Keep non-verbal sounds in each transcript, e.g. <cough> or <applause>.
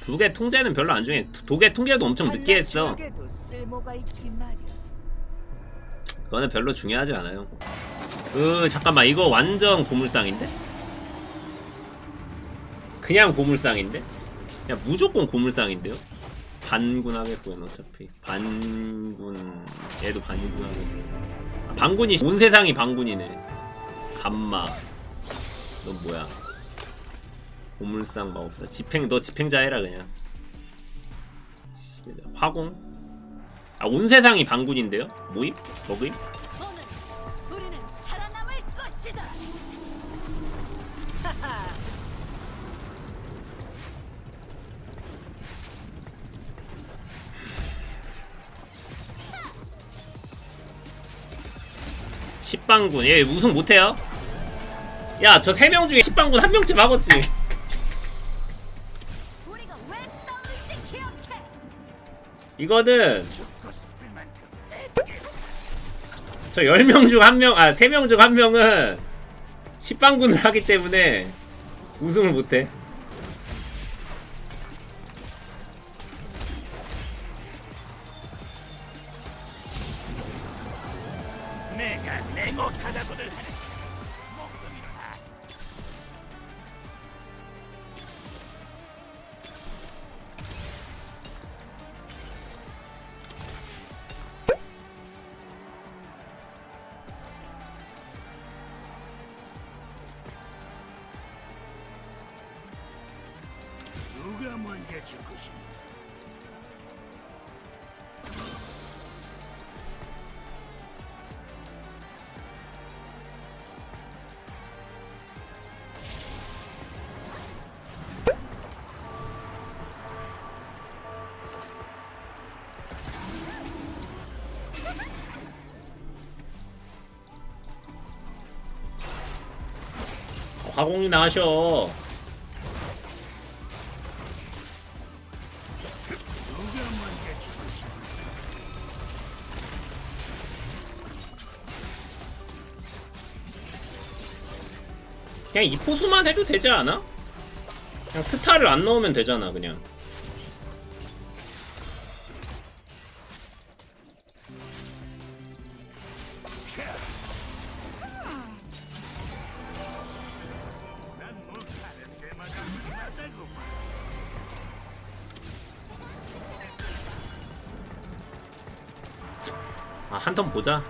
두개 통제는 별로 안 중요해. 두개 통제도 엄청 늦게 했어. 그거는 별로 중요하지 않아요. 으 잠깐만 이거 완전 고물상인데? 그냥 고물상인데? 그냥 무조건 고물상인데요? 반군 하겠고요 어차피 반군 얘도 반군 하겠고 아, 반군이 온 세상이 반군이네 감마 너 뭐야 고물상 마법사 집행 너 집행자 해라 그냥 화공 아온 세상이 반군인데요? 모임? 것이다. 하하. 십방군 얘 우승 못해요? 야 저 세 명 중에 십방군 한 명쯤 하겠지 이거는 저 10명 중 한 명, 아 3명 중 한 명은 십방군을 하기 때문에 우승을 못해 화공이나 하셔 그냥 이 포수만 해도 되지 않아? 그냥 스타를 안 넣으면 되잖아 그냥 아 한 턴 보자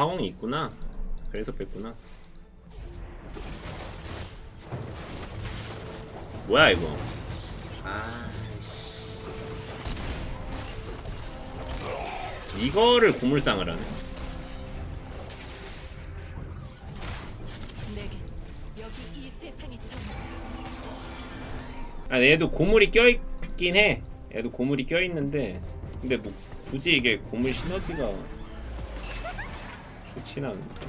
화공이 있구나. 그래서 뺐구나. 뭐야 이거? 아이씨 이거를 고물상을 하네. 아 얘도 고물이 껴있긴 해. 얘도 고물이 껴있는데. 근데 뭐 굳이 이게 고물 시너지가 좋진 않은데.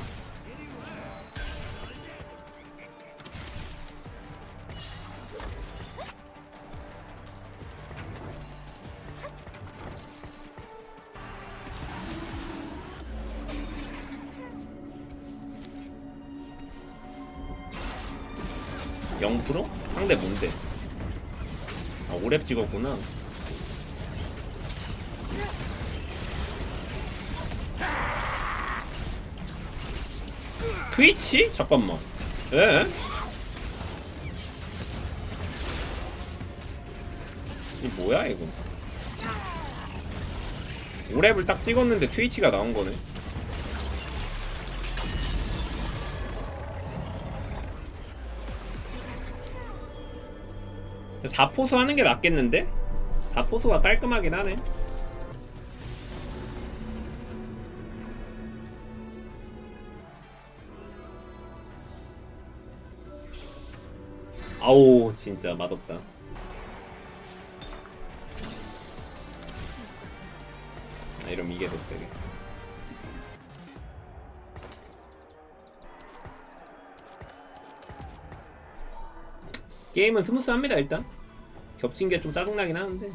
(0%) 상대 뭔데? 아 오랩 찍었구나 트위치? 잠깐만 에? 이 뭐야 이거 오랩을 딱 찍었는데 트위치가 나온 거네 사포수 하는 게 낫겠는데? 사포수가 깔끔하긴 하네 아우 진짜 맛없다. 아 이러면 이게 더 세게. 게임은 스무스합니다 일단. 겹친 게 좀 짜증나긴 하는데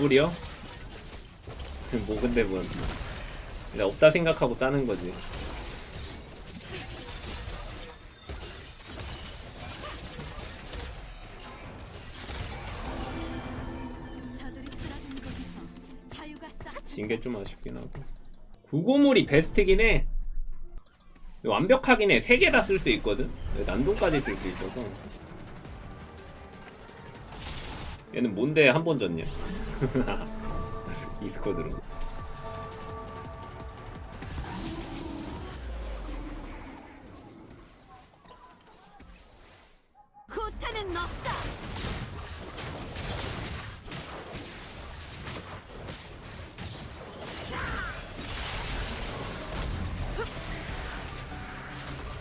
불이요? 뭐 근데 뭐 근데 없다 생각하고 짜는 거지. 진 게 좀 아쉽긴 하고. 구고물이 베스트긴 해. 완벽하긴 해3 개다 쓸 수 있거든. 난동까지 쓸 수 있어서. 얘는 뭔데 한 번 졌냐 <laughs> 이 스쿼드로 후퇴는 없다.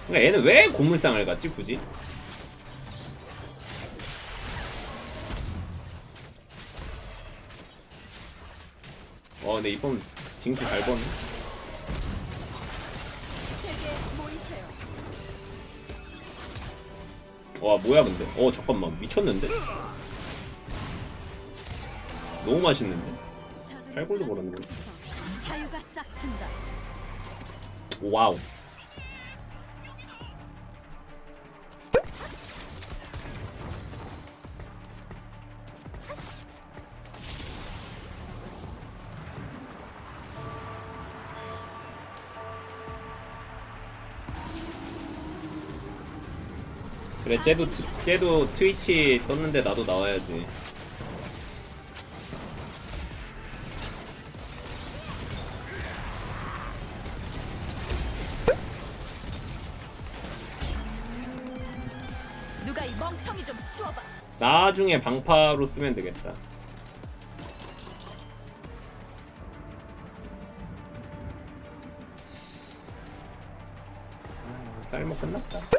그러니까 얘는 왜 고물상을 갔지 굳이? 어 근데 이번 징크 잘 버네 세계 모이세요. 와 뭐야 근데 어 잠깐만 미쳤는데? 너무 맛있는데? 저들이 팔골도 모르는 거야. 곳에서 자유가 싹 튼다. 와우 그래 쟤도 트- 쟤도 트위치 떴는데 나도 나와야지 누가 이 멍청이 좀 치워봐. 나중에 방파로 쓰면 되겠다. 아, 쌀먹 끝났다.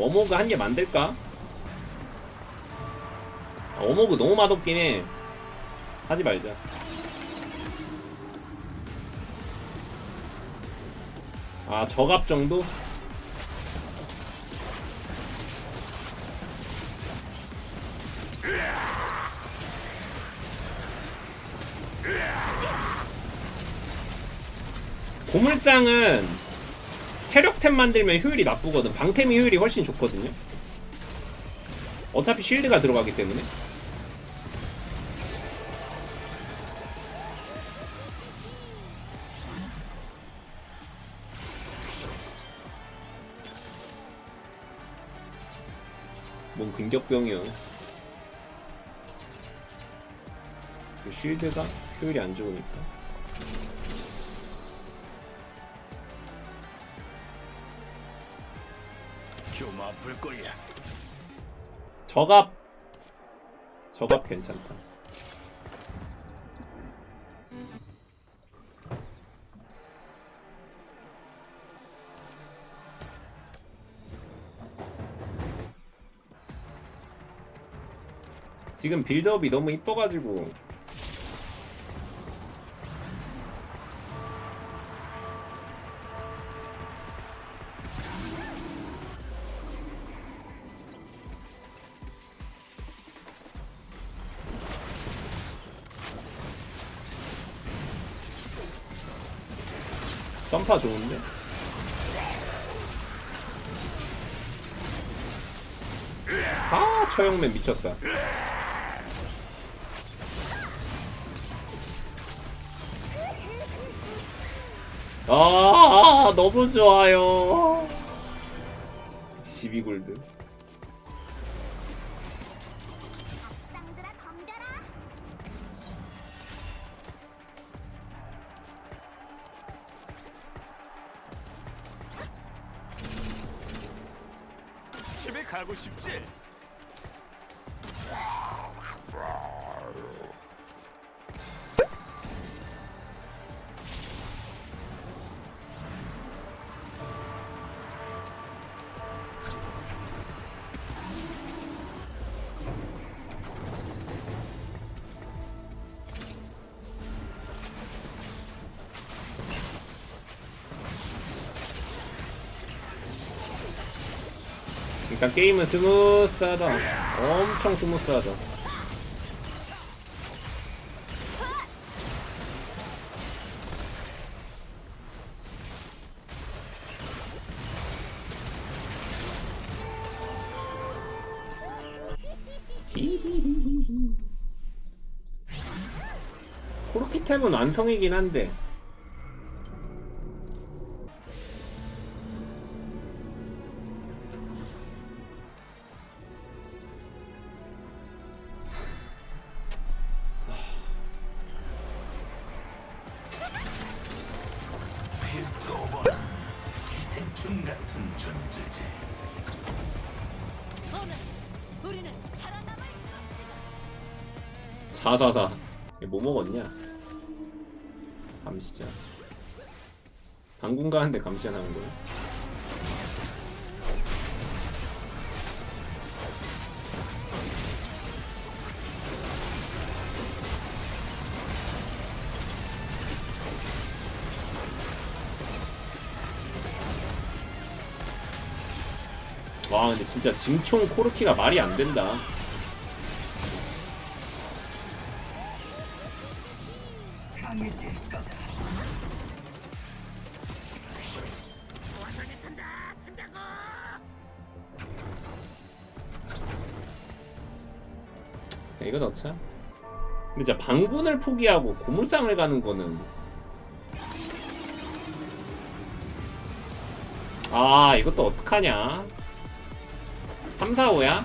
워모그 한 개 만들까? 아, 워모그 너무 맛없긴 해. 하지 말자. 아 저갑 정도? 고물상은 체력템 만들면 효율이 나쁘거든 방템이 효율이 훨씬 좋거든요 어차피 쉴드가 들어가기 때문에 뭔 근격병이야. 그 쉴드가 효율이 안 좋으니까. 좀 아플 거야. 저갑 저갑 괜찮다. 지금 빌드업이 너무 이뻐가지고 점파 좋은데? 아 처형맨 미쳤다. 아 너무 좋아요. 12골드 가고 싶지? 일단 게임은 스무스하다. 엄청 스무스하다. 코르키템은 완성이긴 한데 444. 뭐 먹었냐? 감시자. 방금 가는데 감시자 나온 거야? 와 근데 진짜 징총 코르키가 말이 안 된다. 이거 넣자. 근데 진짜 방군을 포기하고 고물상을 가는 거는 아 이것도 어떡하냐 3, 4, 5야?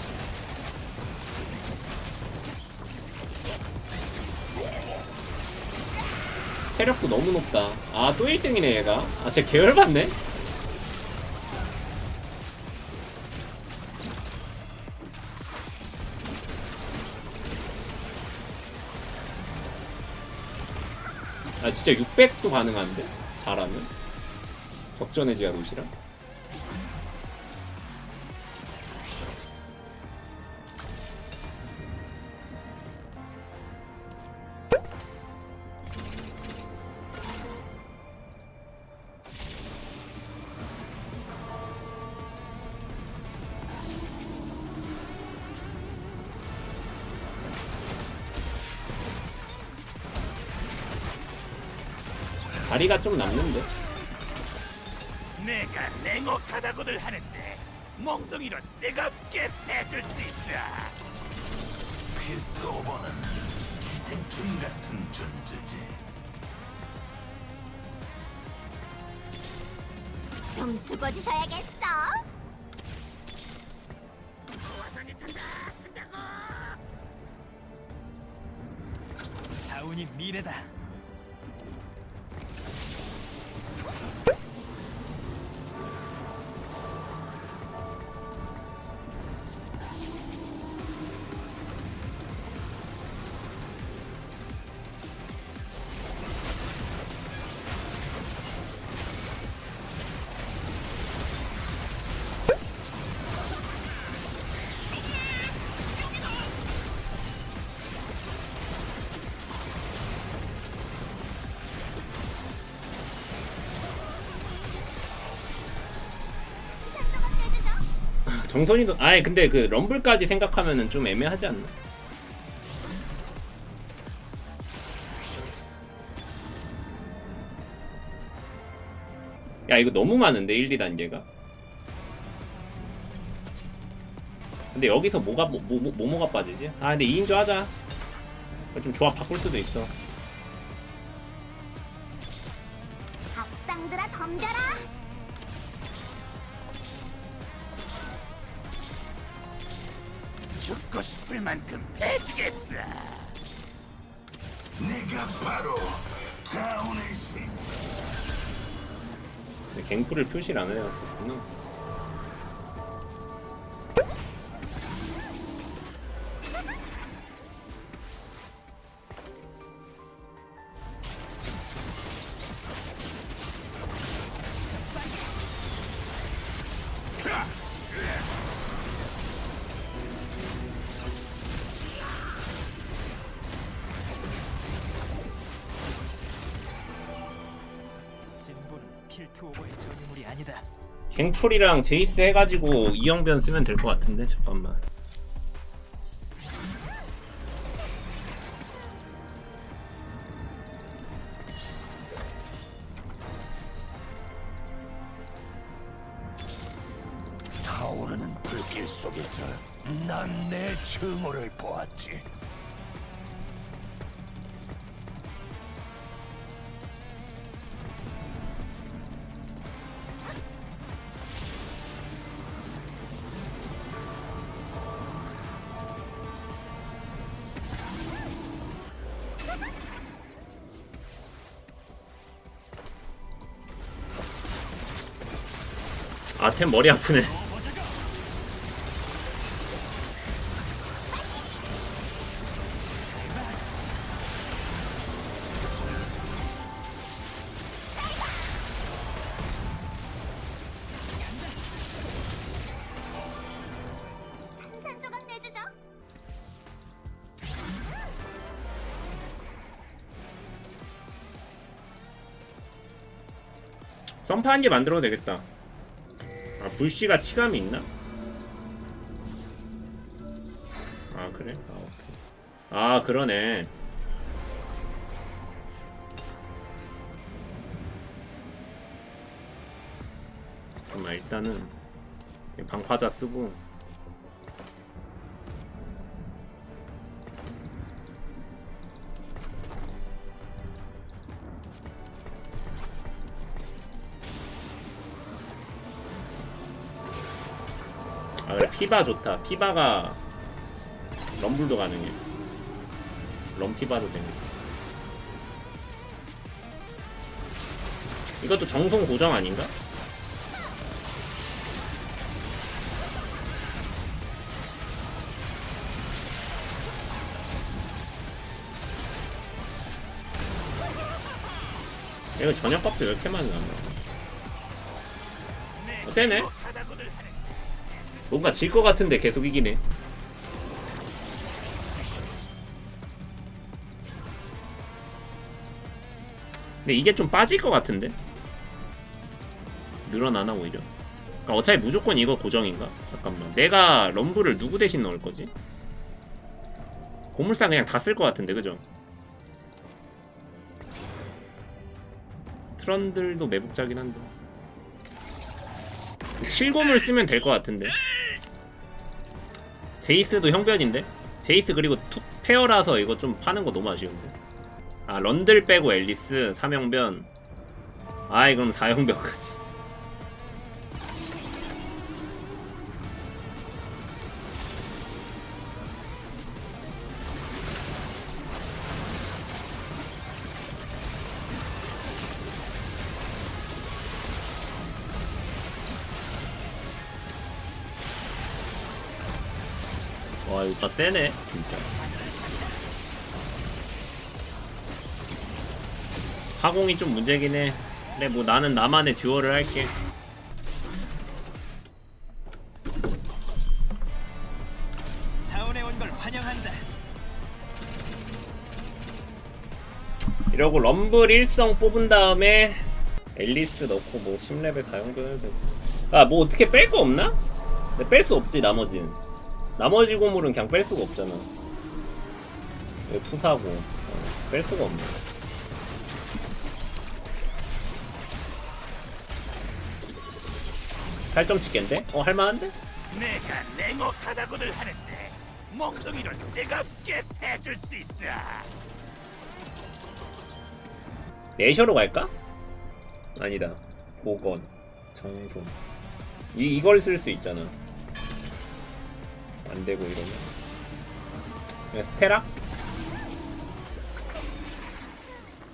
체력도 너무 높다 아 또 1등이네 얘가 아쟤 계열받네? 아 진짜 600도 가능한데? 잘하면? 격전의 지하 도시라? 다리가 좀 남는데? 내가 냉혹하다고들 하는데 몽둥이로 뜨겁게 패줄 수 있어. 필토버는 기생충 같은 존재지. 좀 죽어주셔야겠어. 자운이 미래다. 정선이도 아예 근데 그 럼블까지 생각하면은 좀 애매하지 않나? 야 이거 너무 많은데 1, 2단계가 근데 여기서 뭐가 뭐, 뭐, 뭐, 뭐가 빠지지? 아 근데 2인조 하자 좀 조합 바꿀 수도 있어 악당들아 덤벼라. 죽고 싶을 만큼 패주겠어. 네가 바로 자운의 신. 근데 갱프를 표시를 안 해놨었구나 갱풀이랑 제이스 해가지고 이영변 쓰면 될 것 같은데 잠깐만 타오르는 불길 속에서 난 내 증오를 보았지. 아템 머리 아프네. 썸파 한 개 만들어도 되겠다 아 불씨가 치감이 있나? 아 그래? 아 오케이 아 그러네 잠깐만 일단은 방파자 쓰고 아 그래 피바 좋다 피바가 럼블도 가능해 럼피바도 되네 이것도 정성 고정 아닌가? 이거 저녁값도 왜 이렇게 많이 나나? 어, 세네? 뭔가 질 것 같은데 계속 이기네. 근데 이게 좀 빠질 것 같은데? 늘어나나 오히려? 그러니까 어차피 무조건 이거 고정인가? 잠깐만. 내가 럼블을 누구 대신 넣을 거지? 고물상 그냥 다 쓸 것 같은데, 그죠? 트런들도 매복자긴 한데. 7곰을 쓰면 될 것 같은데. 제이스도 형변인데? 제이스 그리고 투 페어라서 이거 좀 파는 거 너무 아쉬운데. 아 런들 빼고 앨리스 3형변. 아이 그럼 4형변까지. 다 세네 진짜. 하공이 좀 문제긴 해. 근데 뭐 나는 나만의 듀얼을 할게. 자원에 온 걸 환영한다. 이러고 럼블 1성 뽑은 다음에 앨리스 넣고 뭐 10레벨 사용도 해도 되고 아뭐 어떻게 뺄 거 없나? 뺄 수 없지 나머지는 나머지 고물은 그냥 뺄 수가 없잖아 이거 투사고 어, 뺄 수가 없네 팔점 치겠는데? 어 할만한데? 내가 냉혹하다고들 하는데 몽둥이를 뜨겁게 해줄 수 있어. 내셔로 갈까? 아니다. 보건, 정손. 이 이걸 쓸 수 있잖아. 안 되고 이러면. 그냥 스테라?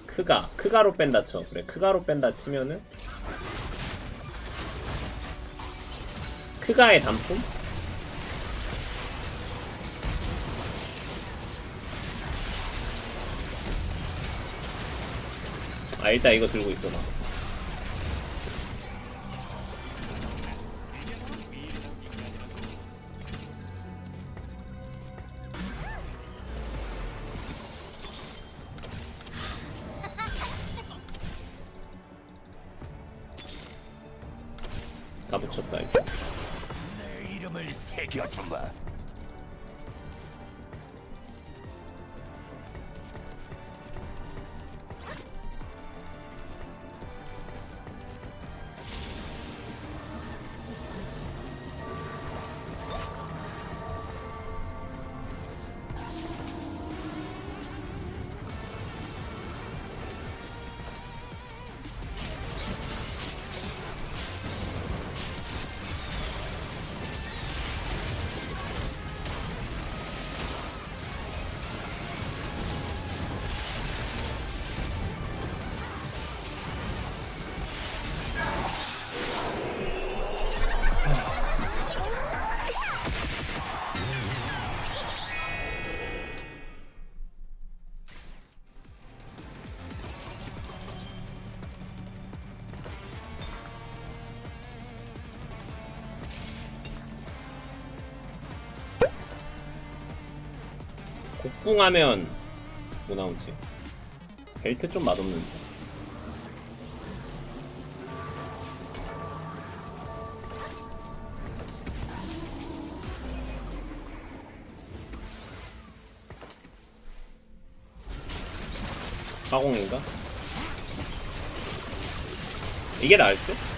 크가, 크가로 뺀다 쳐. 그래, 크가로 뺀다 치면은 크가의 단품? 아 일단 이거 들고 있어 봐. 곡궁하면 뭐 나오지? 벨트 좀 맛없는데 사공인가? 이게 나을 듯?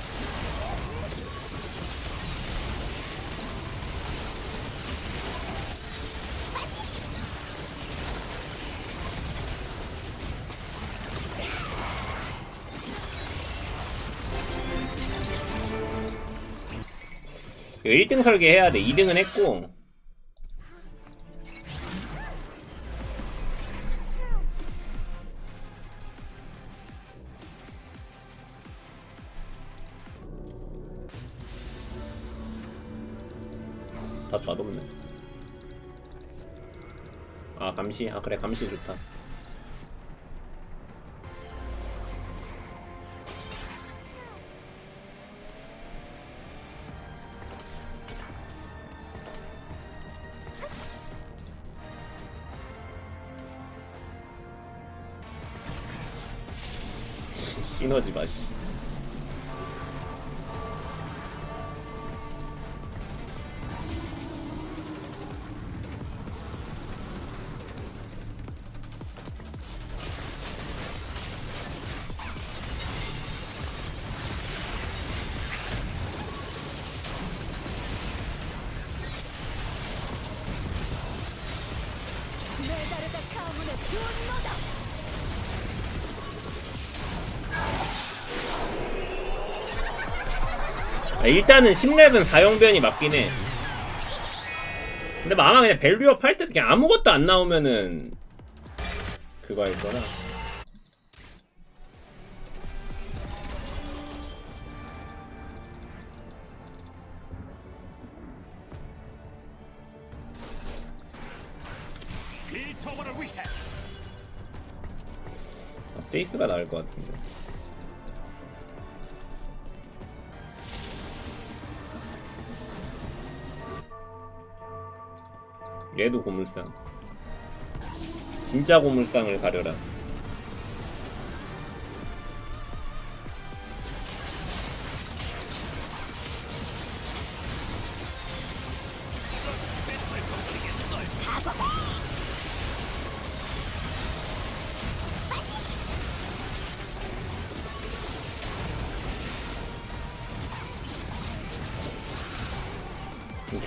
1등 설계해야 돼. 2등은 했고. 다 맛없네. 아 감시. 아 그래 감시 좋다. 시너지 맛이. 메다르다 가문의 분노다. 아, 일단은 10렙은 4용변이 맞긴 해. 근데 뭐 아마 그냥 벨류업 할때 그냥 아무것도 안 나오면은 그거 할 거라. 아, 제이스가 나을 것 같은데. 얘도 고물상. 진짜 고물상을 가려라.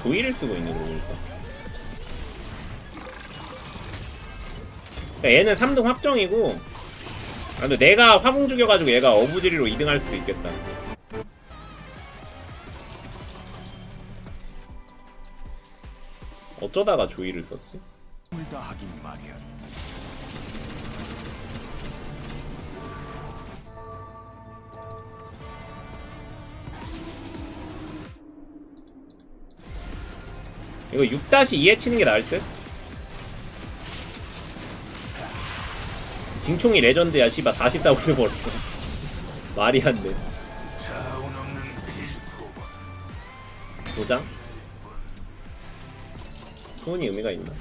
조이를 쓰고 있는 거 보니까. 얘는 3등 확정이고 아, 근데 내가 화공 죽여가지고 얘가 어부지리로 2등 할 수도 있겠다 어쩌다가 조이를 썼지? 하긴 마련. 이거 6-2에 치는 게 나을 듯? 징총이 레전드야 씨발 44 올려버렸어 말이 안돼. 도장? 소원이 의미가 있나?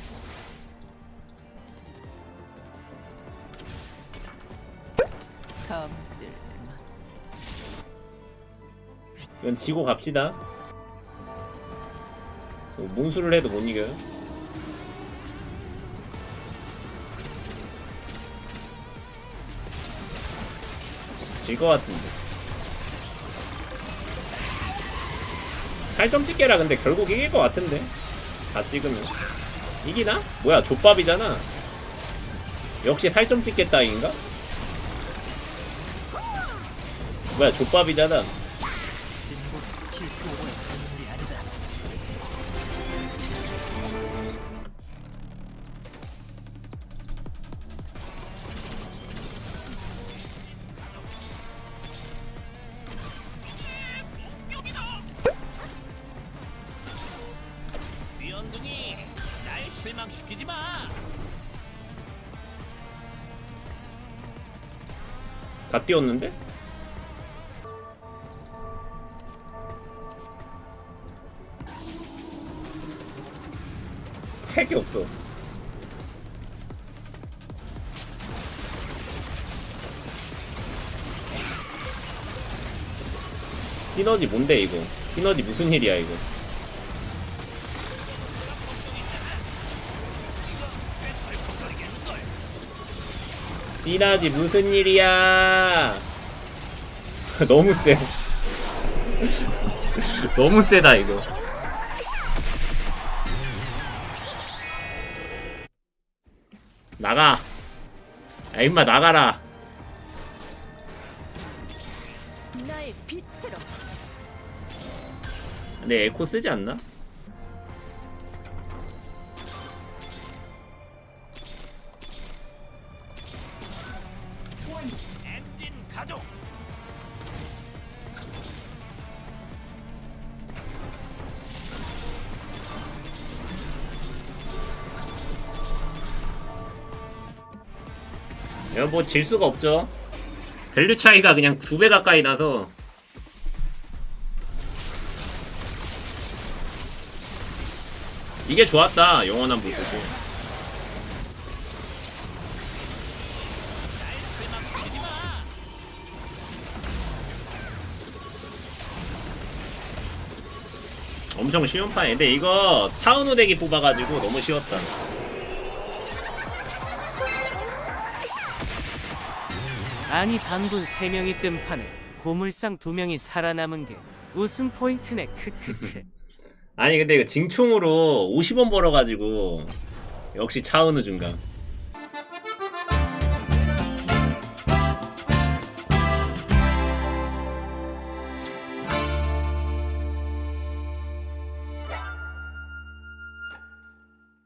이건 지고 갑시다. 뭐 문수를 해도 못 이겨요. 질것 같은데. 8점 찍게라 근데 결국 이길 것 같은데. 다 찍으면. 이기나? 뭐야, 족밥이잖아. 역시 살점 찍겠다인가? 뭐야, 족밥이잖아. 시너지 뭔데 이거? 시너지 무슨 일이야 이거? 시너지 무슨 일이야? <laughs> 너무 세. <laughs> 너무 세다 이거. 나가. 야 임마 나가라. 내 에코 쓰지 않나? 이거 뭐질 수가 없죠. 밸류 차이가 그냥 두배 가까이 나서 이게 좋았다 영원한 보스고 엄청 쉬운 판인데 근데 이거 차은우 덱이 뽑아가지고 너무 쉬웠다. 아니 단군 3명이 뜬 판에 고물상 2명이 살아남은 게 웃음 포인트네. 크크크 <laughs> 아니 근데 이거 징총으로 50원 벌어가지고 역시 차은우 중간